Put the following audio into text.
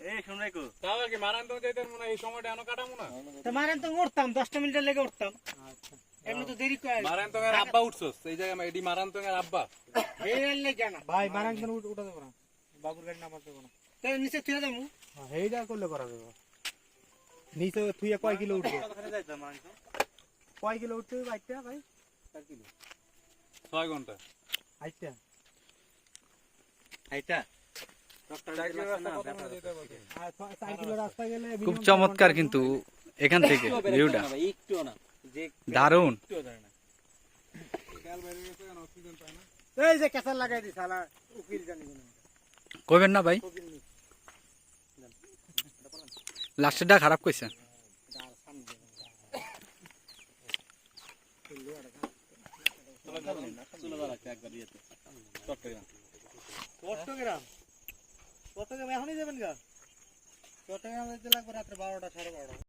কো তাও কি মারান তো যাইতেন মনে হয় এই সময়টা এনো কাটামু না? তো মারেন তো উঠতাম দশটা মিনিটের লেগে উঠতাম। এমনি তো দেরি করে মারান তো আব্বা উঠছস? এই জায়গায় এডি মারান তো আব্বা। এই লেগে না। ভাই মারাং কেন উঠা দেবো না। বাবুর গাড়ি নামার দেবো না। তো নিচে করলে করা যাবে। নিচে তুই কয় কিলো উঠবে? যাইতাম কয় কিলো উঠতে হবে বাইকটা ভাই? ছয় ঘণ্টা। আইটা আইতা খুব চমৎকার কিন্তু এখান থেকে ভিউটা। একটু না। যে দারুণ। একটু যায় না। এই যে কেসার লাগাই দিস শালা উকিল জানি না কইবেন না ভাই। লাস্টেরটা খারাপ কইছে। চট্টগ্রাম। চট্টগ্রাম। চট্টগ্রাম এখনই যাবেন গা? চট্টগ্রাম যেতে লাগবে রাত্রে বারোটা সাড়ে বারোটা।